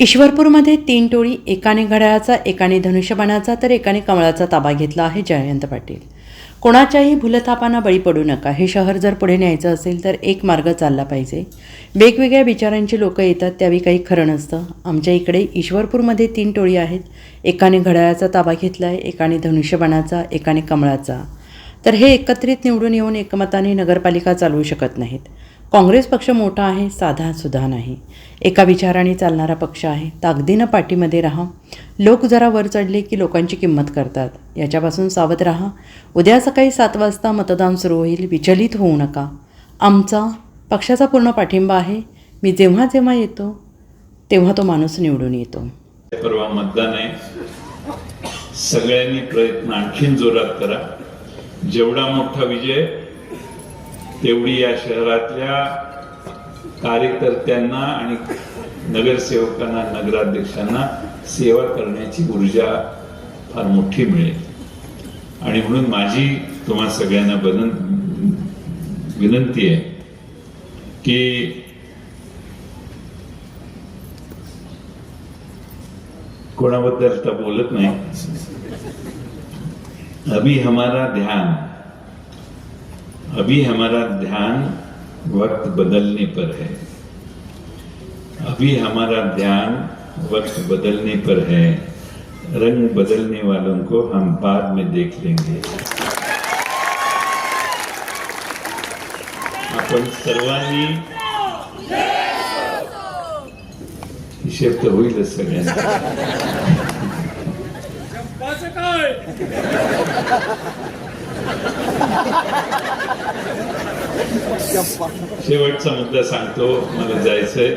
ईश्वरपूरमध्ये तीन टोळी एकाने घड्याळाचा एकाने धनुष्यबाणाचा तर एकाने कमळाचा ताबा घेतला आहे जयंत पाटील. कोणाच्याही भूलथापांना बळी पडू नका. हे शहर जर पुढे न्यायचं असेल तर एक मार्ग चालला पाहिजे. वेगवेगळ्या विचारांची लोकं येतात त्यावेळी काही खरं नसतं. आमच्या इकडे ईश्वरपूरमध्ये तीन टोळी आहेत. एकाने घड्याळाचा ताबा घेतला आहे एकाने धनुष्यबाणाचा एकाने कमळाचा. तर हे एकत्रित निवडून येऊन एकमताने नगरपालिका चालवू शकत नाहीत. काँग्रेस पक्ष मोठा आहे साधा सुद्धा नाही. एका विचाराने चालणारा पक्ष आहे. ताकदीनं पाठीमध्ये राहा. लोक जरा वर चढले की लोकांची किंमत करतात. याच्यापासून सावध राहा. उद्या सकाळी सात वाजता मतदान सुरू होईल. विचलित होऊ नका. आमचा पक्षाचा पूर्ण पाठिंबा आहे. मी जेव्हा जेव्हा येतो तेव्हा तो माणूस निवडून येतो. परवा मतदान आहे. सगळ्यांनी प्रयत्न आणखीन जोरात करा. जेवढा मोठा विजय तेवढी या शहरातल्या कार्यकर्त्यांना आणि नगरसेवकांना नगराध्यक्षांना सेवा करण्याची ऊर्जा फार मोठी मिळेल. आणि म्हणून माझी तुम्हा सगळ्यांना बन विनंती आहे की कोणाबद्दल तर बोलत नाही. अभी हमारा ध्यान अभी हमारा ध्यान वक्त बदलने पर है। अभी हमारा ध्यान वक्त बदलने पर है। रंग बदलने वालों को हम बाद में देख लेंगे। आपण सर्वांनी हिशेब सगळ्यांना शेवटचा मुद्दा सांगतो मला जायचंय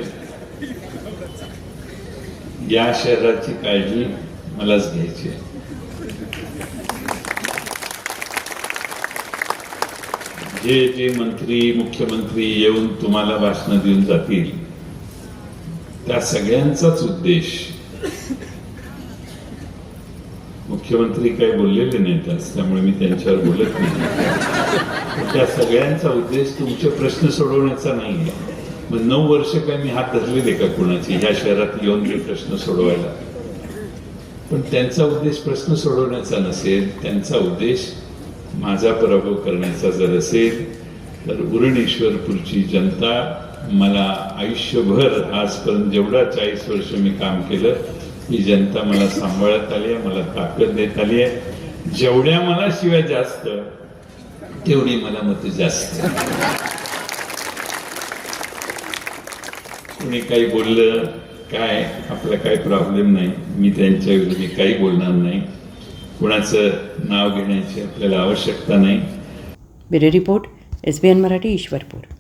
या शहराची काळजी मलाच घ्यायची आहे. जे जे मंत्री मुख्यमंत्री येऊन तुम्हाला भाषण देऊन जातील त्या सगळ्यांचाच उद्देश मुख्यमंत्री काही बोललेले नाहीत आज, त्यामुळे मी त्यांच्यावर बोलत नाही. त्या सगळ्यांचा उद्देश तुमचे प्रश्न सोडवण्याचा नाही मग नऊ वर्ष काय मी हात धरलेले का कुणाची? ह्या शहरात येऊन मी प्रश्न सोडवायला. पण त्यांचा उद्देश प्रश्न सोडवण्याचा नसेल त्यांचा उद्देश माझा पराभव करण्याचा जर असेल तर उरणेश्वरपूरची जनता मला आयुष्यभर आजपर्यंत जेवढा चाळीस वर्ष मी काम केलं ही जनता मला सांभाळत आली आहे मला ताकद देत आली आहे जेवढ्या मला शिवाय जास्त तेवढी मला मत जास्त. कुणी काही बोललं काय? आपला काही प्रॉब्लेम नाही. मी त्यांच्या विरोधी काही बोलणार नाही. कुणाचं नाव घेण्याची आपल्याला आवश्यकता नाही. Bureau report S B N Marathi Ishwarpur.